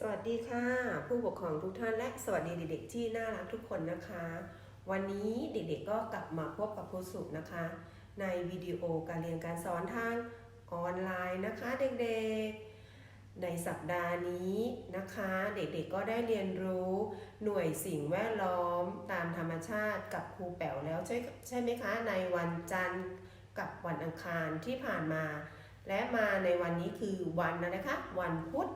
สวัสดีค่ะ ผู้ปกครองทุกท่านและสวัสดีเด็กๆที่น่ารักทุกคนนะคะ วันนี้เด็กๆก็กลับมาพบกับครูสุนะคะ ในวิดีโอการเรียนการสอนทางออนไลน์นะคะเด็กๆ ในสัปดาห์นี้นะคะ เด็กๆก็ได้เรียนรู้หน่วยสิ่งแวดล้อมตามธรรมชาติกับครูแป๋วแล้วใช่ใช่ไหมคะในวันจันทร์กับวันอังคารที่ผ่านมา และมาในวันนี้คือวันนะคะ วันพุธ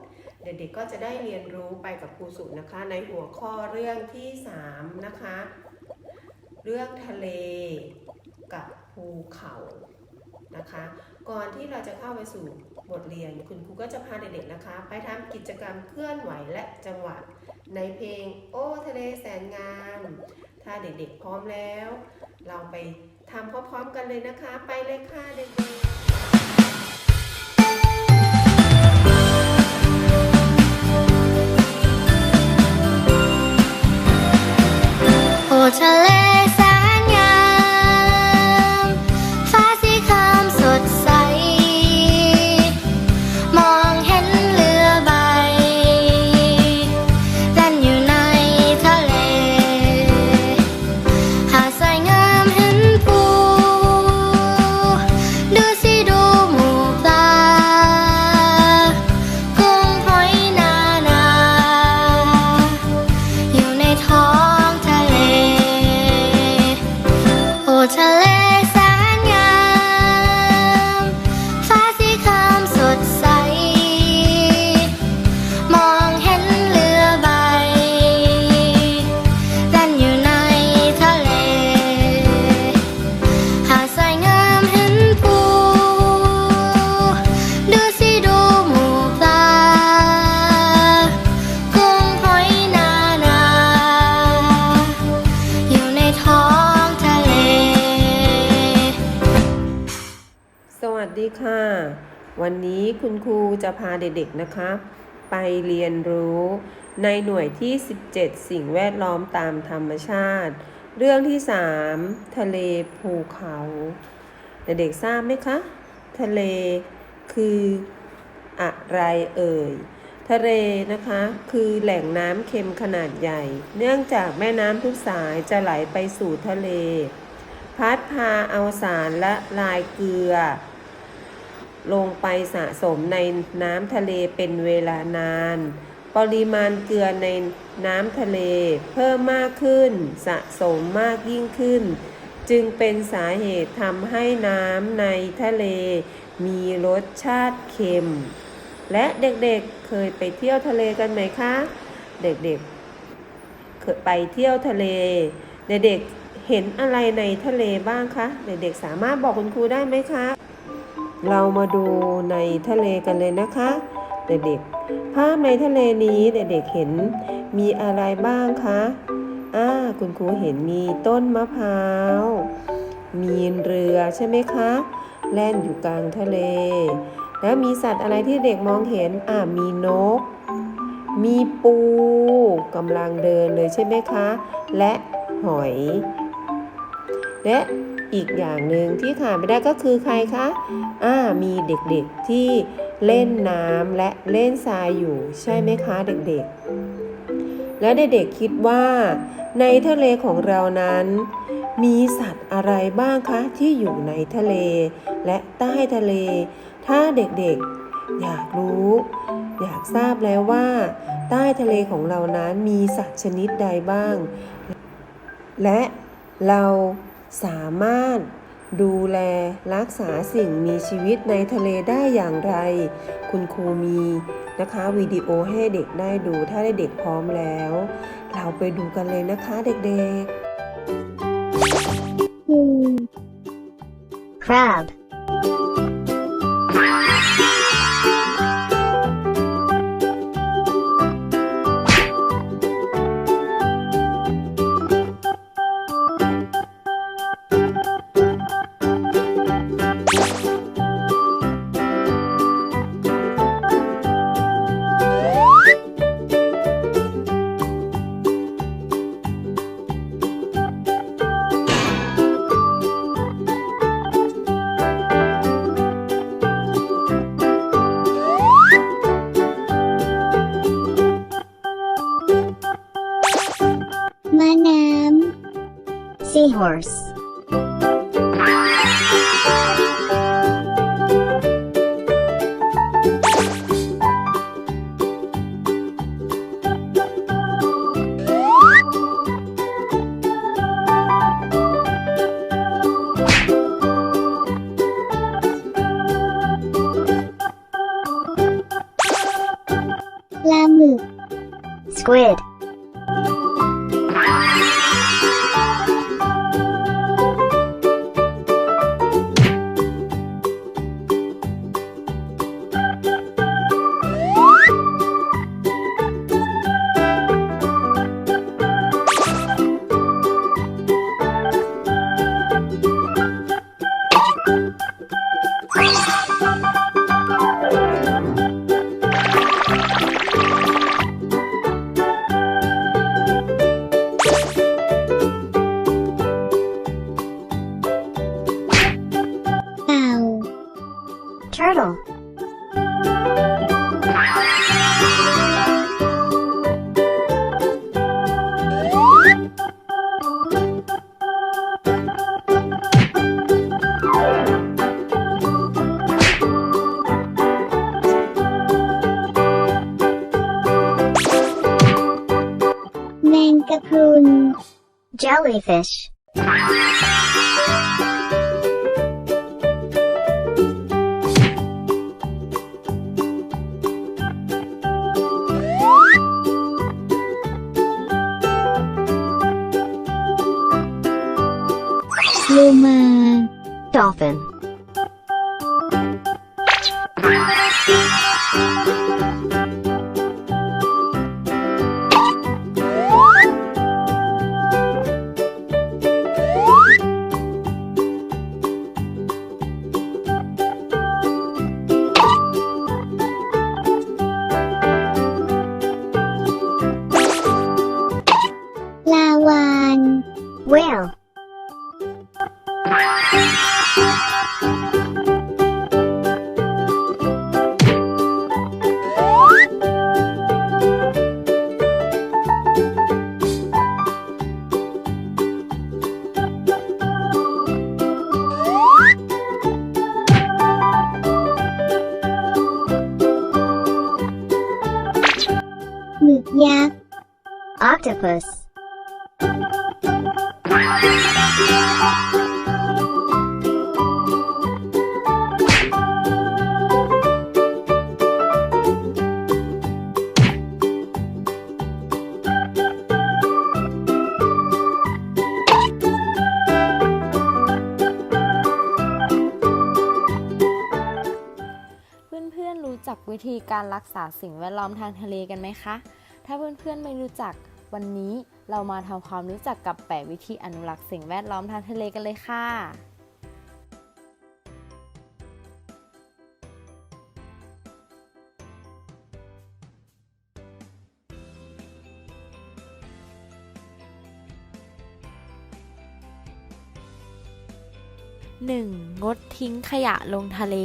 เด็กๆก็จะได้เรียนรู้ไปกับครูสุนะคะ ในหัวข้อเรื่องที่ 3 นะคะ เรื่องทะเลกับภูเขานะคะ ก่อนที่เราจะเข้าไปสู่บทเรียนคุณครูก็จะพาเด็กๆนะคะ ไปทำกิจกรรมเคลื่อนไหวและจังหวะ ในเพลงโอ้ทะเลแสนงาม ถ้าเด็กๆพร้อมแล้ว เราไปทำพร้อมๆกันเลยนะคะ ไปเลยค่ะเด็กๆ ค่ะ วันนี้คุณครูจะพาเด็กๆนะคะ ไปเรียนรู้ ในหน่วยที่ 17 สิ่งแวดล้อมตามธรรมชาติ เรื่องที่ 3 ทะเลภูเขา เด็กๆทราบไหมคะ ทะเลคืออะไรเอ่ยทะเลนะคะคือแหล่งน้ำเค็มขนาดใหญ่ เนื่องจากแม่น้ำทุกสายจะไหลไปสู่ทะเล พัดพาเอาสารและลายเกลือ ลงไปสะสมในน้ำทะเลเป็นเวลานาน ปริมาณเกลือในน้ำทะเลเพิ่มมากขึ้น สะสมมากยิ่งขึ้น จึงเป็นสาเหตุทำให้น้ำในทะเล มีรสชาติเค็ม และเด็กๆเคยไปเที่ยวทะเลกันไหมคะ เด็กๆเคยไปเที่ยวทะเลเด็กๆเห็นอะไรในทะเลบ้างคะ เด็กๆสามารถบอกคุณครูได้ไหมคะ เรามาดูในทะเลกันเลยนะคะเด็กๆภาพในทะเลนี้เด็กๆเห็นมีอะไรบ้างคะอ่าคุณครูเห็นมีต้นมะพร้าว มีเรือใช่ไหมคะ แล่นอยู่กลางทะเล แล้วมีสัตว์อะไรที่เด็กมองเห็นอ่ามีนก มีปูกำลังเดินเลยใช่ไหมคะ และหอย และ อีกอย่างหนึ่งที่ขาดไม่ได้ก็คือใครคะอ่ามีเด็กๆที่เล่นน้ำและเล่นทรายอยู่ใช่ไหมคะเด็กๆ และเด็กๆคิดว่าในทะเลของเรานั้น มีสัตว์อะไรบ้างคะที่อยู่ในทะเล และใต้ทะเล ถ้าเด็กๆ อยากรู้ อยากทราบแล้วว่า ใต้ทะเลของเรานั้นมีสัตว์ชนิดใดบ้าง และเรา สามารถดูแลรักษาสิ่งมีชีวิตในทะเลได้อย่างไร คุณครูมีนะคะวิดีโอให้เด็กได้ดูถ้าได้เด็กพร้อมแล้ว เราไปดูกันเลยนะคะเด็กๆ crab course. Jellyfish. Luma. Dolphin. Octopus. เพื่อนรู้จักวิธีการรักษาสิ่งแวดล้อมทางทะเลกันไหมคะ ถ้าเพื่อนๆไม่รู้จัก วันนี้เรามาทำความรู้จักกับ 8 วิธีอนุรักษ์สิ่งแวดล้อมทางทะเลกันเลยค่ะ 1. งดทิ้งขยะลงทะเล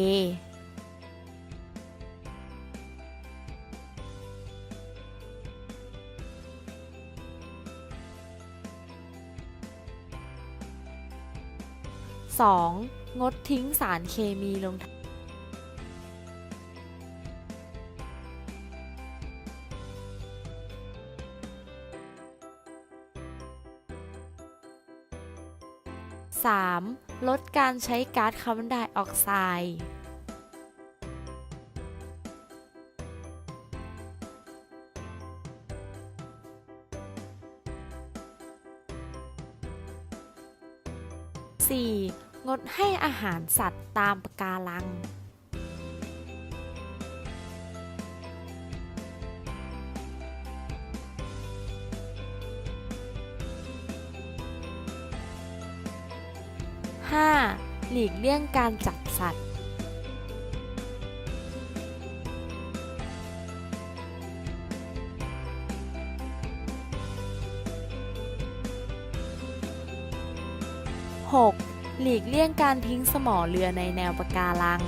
2. งดทิ้งสารเคมีลงทะ 3. ลดการใช้ก๊าซคาร์บอนไดออกไซด์ ดให้อาหารสัตว์ตามปะการัง 5. หลีกเลี่ยงการจับสัตว์ ลีกเลี่ยงการทิ้งสมอเรือในแนวปะการัง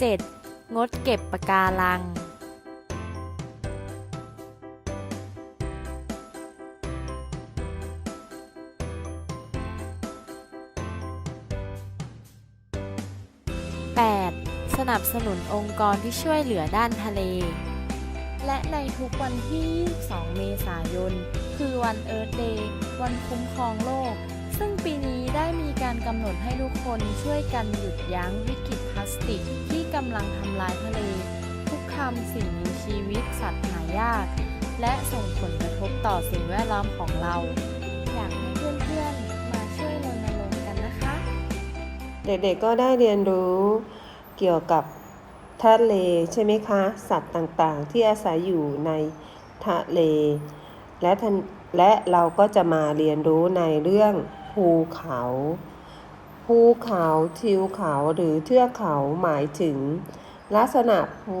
7. งดเก็บปะการัง นับสนุนองค์กรที่ช่วยเหลือด้านทะเล และในทุกวันที่ 22 เมษายน คือวันเอิร์ธเดย์วันคุ้มครองโลก ซึ่งปีนี้ได้มีการกำหนดให้ทุกคนช่วยกันหยุดยั้งวิกฤตพลาสติกที่กำลังทำลายทะเลคุกคามสิ่งมีชีวิตสัตว์หายากและส่งผลกระทบต่อสิ่งแวดล้อมของเรา อยากให้เพื่อนๆมาช่วยรณรงค์กันนะคะ เด็กๆก็ได้เรียนรู้ เกี่ยวกับทะเลใช่ไหมคะ สัตว์ต่างๆ ที่อาศัยอยู่ในทะเล และและเราก็จะมาเรียนรู้ในเรื่องภูเขา ภูเขาทิวเขาหรือเทือกเขาหมายถึง ลักษณะภู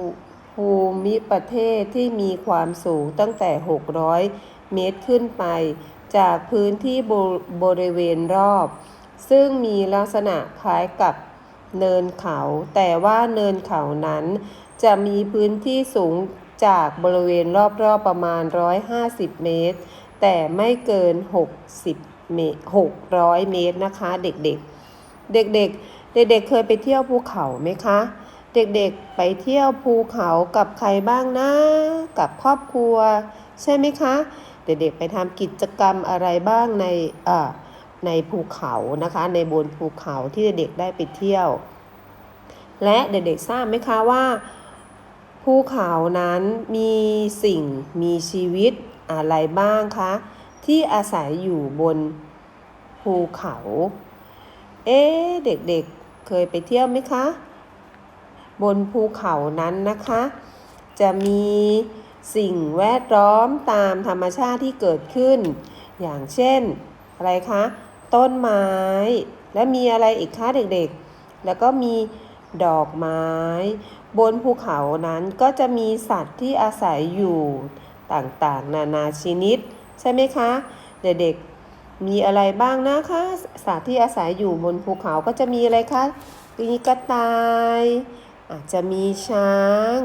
ภูมิประเทศที่มีความสูงตั้งแต่ 600 เมตรขึ้นไป จากพื้นที่บบริเวณรอบ ซึ่งมีลักษณะคล้ายกับ เนินเขา แต่ว่าเนินเขานั้น จะมีพื้นที่สูงจากบริเวณรอบๆประมาณ 150 เมตร แต่ไม่เกิน 60 เมตร 600 เมตรนะคะ เด็กๆ เด็กๆ เด็กๆ เคยไปเที่ยวภูเขาไหมคะ เด็กๆ ไปเที่ยวภูเขากับใครบ้างนะ กับครอบครัว ใช่ไหมคะ เด็กๆ ไปทำกิจกรรมอะไรบ้างในอ่อ ในภูเขานะคะ ในบนภูเขาที่เด็กได้ไปเที่ยว และเด็กๆทราบไหมคะว่าภูเขานั้นมีสิ่งมีชีวิตอะไรบ้างคะ ที่อาศัยอยู่บนภูเขา เอ๊ะเด็กๆเคยไปเที่ยวไหมคะ บนภูเขานั้นนะคะ จะมีสิ่งแวดล้อมตามธรรมชาติที่เกิดขึ้น อย่างเช่น อะไรคะ ต้นไม้ และมีอะไรอีกคะเด็กๆ แล้วก็มีดอกไม้ บนภูเขานั้นก็จะมีสัตว์ที่อาศัยอยู่ต่างๆ นานาชนิด ใช่ไหมคะ เด็กๆ มีอะไรบ้างนะคะ สัตว์ที่อาศัยอยู่บนภูเขาก็จะมีอะไรคะมีกระต่าย อาจจะมีช้าง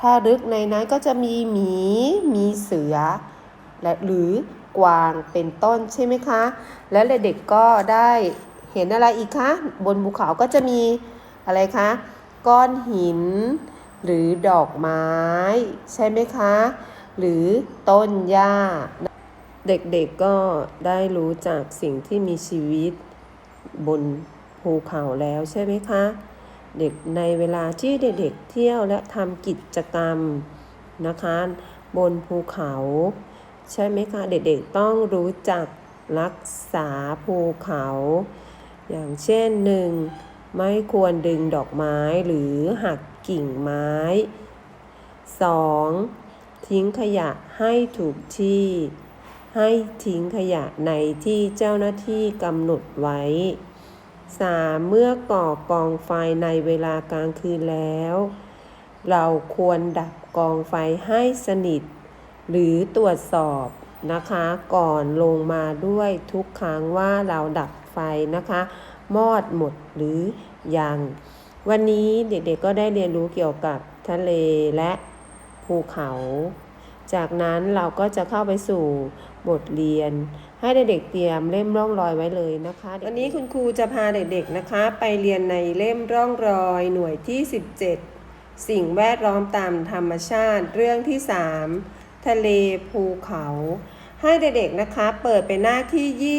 ถ้าลึกในนั้นก็จะมีหมี มีเสือ และหรือ กวางเป็นต้นใช่ไหมคะ แล้วเด็กๆก็ได้เห็นอะไรอีกคะ บนภูเขาก็จะมีอะไรคะ ก้อนหิน หรือดอกไม้ ใช่ไหมคะ หรือต้นหญ้า เด็กๆก็ได้รู้จักสิ่งที่มีชีวิตบนภูเขาแล้วใช่ไหมคะ เด็กในเวลาที่เด็กๆเที่ยวและทำกิจกรรมนะคะ บนภูเขา ใช่ไหมคะเด็กๆต้องรู้จักรักษาภูเขา อย่างเช่นหนึ่งไม่ควรดึงดอกไม้หรือหักกิ่งไม้ 2. ทิ้งขยะให้ถูกที่ ให้ทิ้งขยะในที่เจ้าหน้าที่กำหนดไว้ 3. เมื่อก่อกองไฟในเวลากลางคืนแล้ว เราควรดับกองไฟให้สนิท หรือตรวจสอบนะคะ ก่อนลงมาด้วยทุกครั้งว่าเราดับไฟนะคะ มอดหมดหรือยัง วันนี้เด็กๆก็ได้เรียนรู้เกี่ยวกับทะเลและภูเขา จากนั้นเราก็จะเข้าไปสู่บทเรียน ให้เด็กๆเตรียมเล่มร่องรอยไว้เลยนะคะ วันนี้คุณครูจะพาเด็กๆนะคะ ไปเรียนในเล่มร่องรอยหน่วยที่ 17 สิ่งแวดล้อมตามธรรมชาติเรื่องที่ 3 ทะเลภูเขา ให้เด็กๆนะคะเปิดไปหน้าที่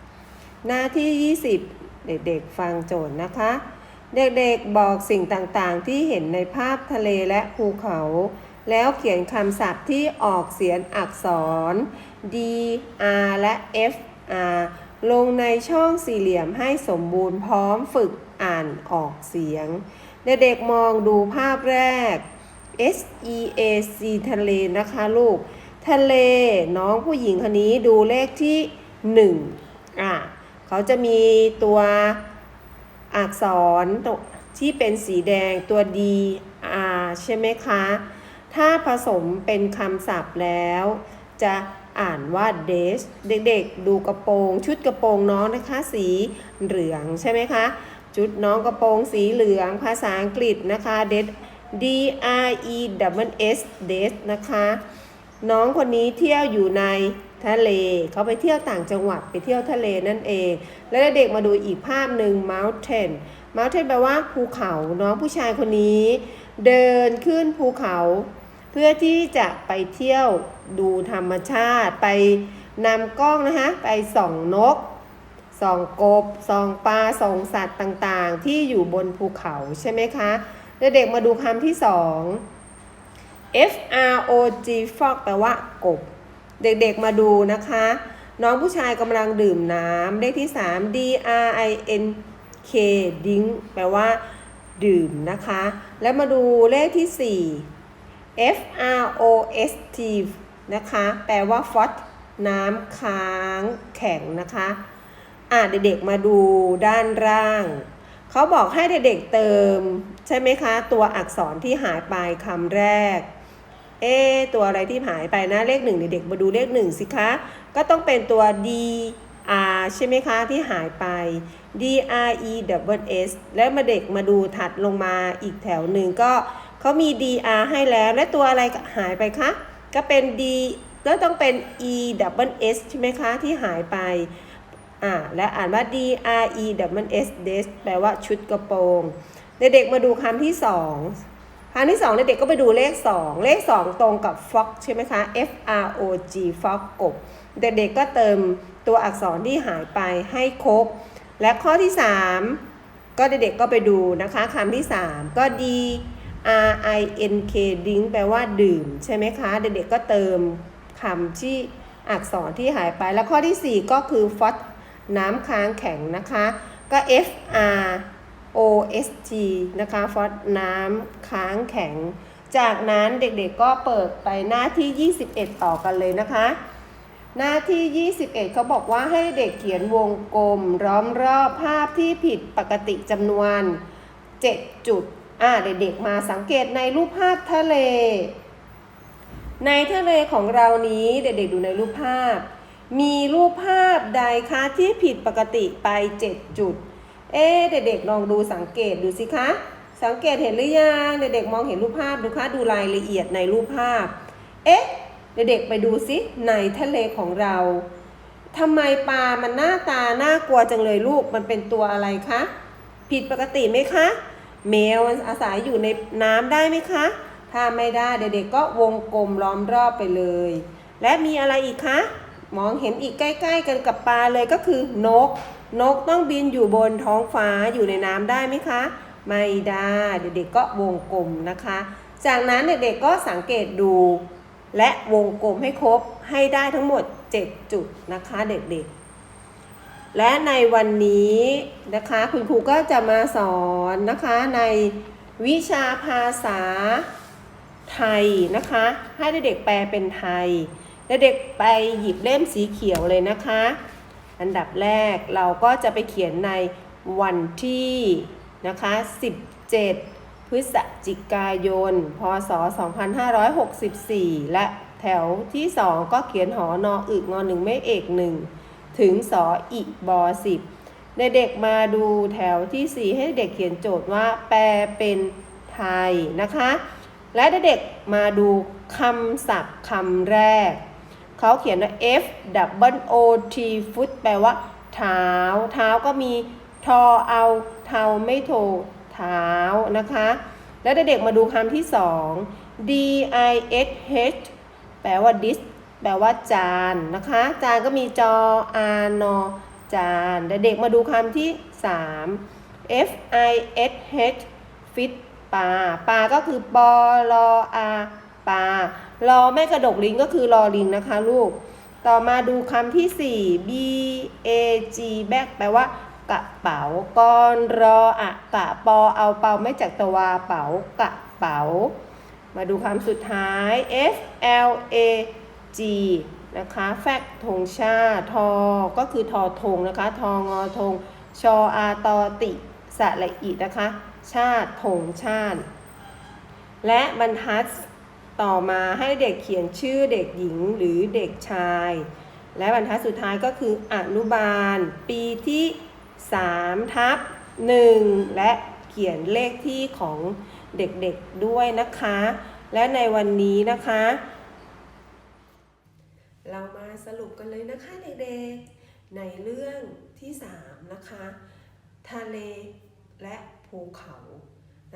20 หน้าที่ 20 เด็กๆฟังโจทย์นะคะ เด็กๆบอกสิ่งต่างๆ ที่เห็นในภาพทะเลและภูเขา แล้วเขียนคำศัพท์ที่ออกเสียงอักษร D R และ F R ลงในช่องสี่เหลี่ยมให้สมบูรณ์พร้อมฝึกอ่านออกเสียง เด็กๆมองดูภาพแรก S E A C ทะเลนะคะลูก ทะเลน้องผู้หญิงคนนี้ดูเลขที่ 1 อะเขาจะมีตัวอักษรตัวที่เป็นสีแดงตัว D R ใช่ไหมคะ ถ้าผสมเป็นคำศัพท์แล้ว จะอ่านว่า dress เด็กๆ ดูกระโปรง ชุดกระโปรงน้องนะคะ สีเหลืองใช่ไหมคะ ชุดน้องกระโปรงสีเหลืองภาษาอังกฤษนะคะ D D R E W S D S นะคะ น้องคนนี้เที่ยวอยู่ในทะเล เขาไปเที่ยวต่างจังหวัดไปเที่ยวทะเลนั่นเอง แล้วเด็กมาดูอีกภาพหนึ่ง mountain mountain แปลว่าภูเขาน้องผู้ชายคนนี้ เดินขึ้นภูเขา เพื่อที่จะไปเที่ยวดูธรรมชาติไปนำกล้องนะคะไปส่องนกส่องกบส่องปลาส่องสัตว์ต่างๆ ที่อยู่บนภูเขาใช่ไหมคะ เด็กมาดูคำที่สอง F R O G frog แปลว่ากบ เด็กๆมาดูนะคะ น้องผู้ชายกำลังดื่มน้ำเลขที่ 3 D R I N K drink แปลว่า ดื่มนะคะ แล้วมาดูเลขที่ 4 F R O S T นะคะ แปลว่า frost น้ำค้างแข็งนะคะ อะเด็กๆมาดูด้านล่าง เขาบอกให้เด็กๆเติม ใช่ไหมคะ ตัวอักษรที่หายไปคำแรก เอตัวอะไรที่หายไปนะเลขหนึ่งเด็กๆมาดูเลขหนึ่งสิคะ ก็ต้องเป็นตัว D R ใช่ไหมคะ ที่หายไป D R E W S แล้วมาเด็กมาดูถัดลงมาอีกแถวหนึ่งก็เขามี D R ให้แล้ว และตัวอะไรหายไปคะ ก็เป็น D แล้วต้องเป็น E W S ใช่ไหมคะ ที่หายไป อ่าและอ่านว่า D R E W S dress แปลว่าชุดกระโปรงเด็กๆมาดูคำที่สองคำที่สองเด็กๆก็ไปดูเลขสองเลขสองตรงกับ fox ใช่ไหมคะ F R O G fox กบ เด็กๆก็เติมตัวอักษรที่หายไปให้ครบ และข้อที่สามก็เด็กๆก็ไปดูนะคะคำที่สามก็ D R I N K drink แปลว่าดื่ม ใช่ไหมคะ เด็กๆก็เติมคำที่อักษรที่หายไป แล้วข้อที่สี่ก็คือ frost น้ำค้างแข็งนะคะ ก็ F R O S T นะคะฟอสน้ำค้างแข็ง จากนั้นเด็กๆก็เปิดไปหน้าที่ 21 ต่อกันเลยนะคะ หน้าที่ 21เขาบอกว่าให้เด็กเขียนวงกลมล้อมรอบภาพที่ผิดปกติจำนวน 7 จุดอ่าเด็กๆมาสังเกตในรูปภาพทะเล ในทะเลของเรานี้เด็กๆดูในรูปภาพ มีรูปภาพใดคะที่ผิดปกติไป 7 จุด เอ๊เด็กๆลองดูสังเกตดูสิคะ สังเกตเห็นหรือยังเด็กๆมองเห็นรูปภาพดูคะดูรายละเอียดในรูปภาพ เอ๊ะเด็กๆไปดูสิในทะเลของเราทำไมปลามันหน้าตาน่ากลัวจังเลยลูกมันเป็นตัวอะไรคะผิดปกติไหมคะแมวอาศัยอยู่ในน้ำได้ไหมคะ ถ้าไม่ได้เด็กๆก็วงกลมล้อมรอบไปเลย และมีอะไรอีกคะ มองเห็นอีกใกล้ ๆ กันกับปลาเลยก็คือนก นกต้องบินอยู่บนท้องฟ้าอยู่ในน้ำได้ไหมคะ ไม่ได้เด็กๆก็วงกลมนะคะ จากนั้นเด็กๆก็สังเกตดู และวงกลมให้ครบให้ได้ทั้งหมด 7 จุดนะคะเด็กๆและในวันนี้นะคะคุณครูก็จะมาสอนนะคะในวิชาภาษาไทยนะคะ ให้เด็กๆแปลเป็นไทย เด็กไปหยิบเล่มสีเขียวเลยนะคะ อันดับแรกเราก็จะไปเขียนในวันที่นะคะ 17 พฤศจิกายน พศ 2564 และแถวที่ 2 ก็เขียนหอนออึงอหนึ่งไม่เอกหนึ่งถึงสออีบอสิบเด็กๆมาดูแถวทีสี่ 4 ให้เด็กเขียนโจทย์ว่าแปลเป็นไทยนะคะ และเด็กๆมาดูคำศัพท์คำแรก เขาเขียนว่า F W O T foot แปลว่าเท้า เท้าก็มีทอเอาเทาไม่โทเท้านะคะ แล้วเด็กๆมาดูคำที่สอง D I S H แปลว่า dish แปลว่าจานนะคะ จานก็มีจออานอจานเด็กๆมาดูคำที่สาม F I S H fit ปลาปลาก็คือปลออาปลา รอแม่กระดกลิงก็คือรอลิงนะคะลูก ต่อมาดูคำที่ 4 B A G bag แปลว่ากระเป๋ากอนรออะกะปอเอาเปาไม่จากตวาเป๋ากระเป๋า มาดูคำสุดท้าย F L A G นะคะแฟกธงชาติทอ ก็คือทอธงนะคะ ทองอธงชออาตอติ สระอีนะคะ ชาติธงชาติ และบรรทัด ต่อมาให้เด็กเขียนชื่อเด็กหญิงหรือเด็กชาย และบรรทัดสุดท้ายก็คืออนุบาล ปีที่3ทับ1และเขียนเลขที่ของเด็กๆด้วยนะคะ และในวันนี้นะคะ เรามาสรุปกันเลยนะคะเด็กๆ ในเรื่องที่ 3 นะคะ ทะเลและภูเขา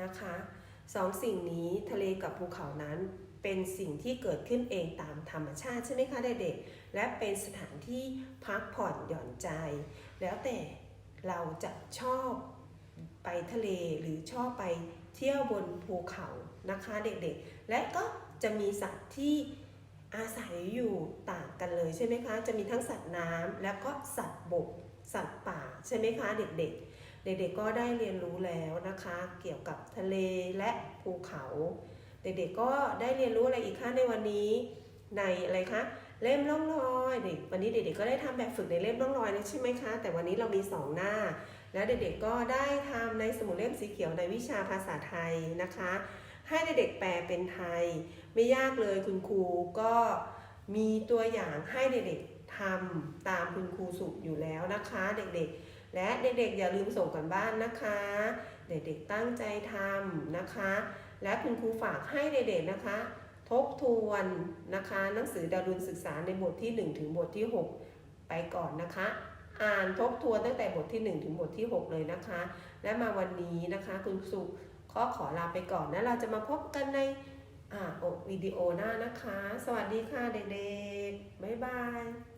นะคะ สองสิ่งนี้ทะเลกับภูเขานั้นเป็นสิ่งที่เกิดขึ้นเองตามธรรมชาติใช่ไหมคะเด็กๆ และเป็นสถานที่พักผ่อนหย่อนใจ แล้วแต่เราจะชอบไปทะเลหรือชอบไปเที่ยวบนภูเขานะคะเด็กๆ และก็จะมีสัตว์ที่อาศัยอยู่ต่างกันเลยใช่ไหมคะ จะมีทั้งสัตว์น้ำแล้วก็สัตว์บก สัตว์ป่าใช่ไหมคะเด็กๆ เด็กๆก็ได้เรียนรู้แล้วนะคะ เกี่ยวกับทะเลและภูเขา เด็กๆก็ได้เรียนรู้อะไรอีกคะในวันนี้ ในอะไรคะเล่มร่องรอยเด็กวันนี้เด็กๆก็ได้ทำแบบฝึกในเล่มร่องรอยแล้วใช่ไหมคะ แต่วันนี้เรามีสองหน้า แล้วเด็กๆก็ได้ทำในสมุดเล่มสีเขียวในวิชาภาษาไทยนะคะ ให้เด็กๆแปลเป็นไทย ไม่ยากเลยคุณครูก็มีตัวอย่างให้เด็กๆทำตามคุณครูสุอยู่แล้วนะคะ เด็กๆ และเด็กๆอย่าลืมส่งกันบ้านนะคะ เด็กๆตั้งใจทำนะคะ และคุณครูฝากให้เด็กๆนะคะ ทบทวนนะคะหนังสือดารุณศึกษาในบทที่ 1 ถึงบทที่ 6 ไปก่อนนะคะ อ่านทบทวนตั้งแต่บทที่ 1 ถึงบทที่ 6 เลยนะคะ และมาวันนี้นะคะ คุณสุก็ขอลาไปก่อนนะเราจะมาพบกันในอ่าวิดีโอหน้านะคะ สวัสดีค่ะเด็กๆ บ๊ายบาย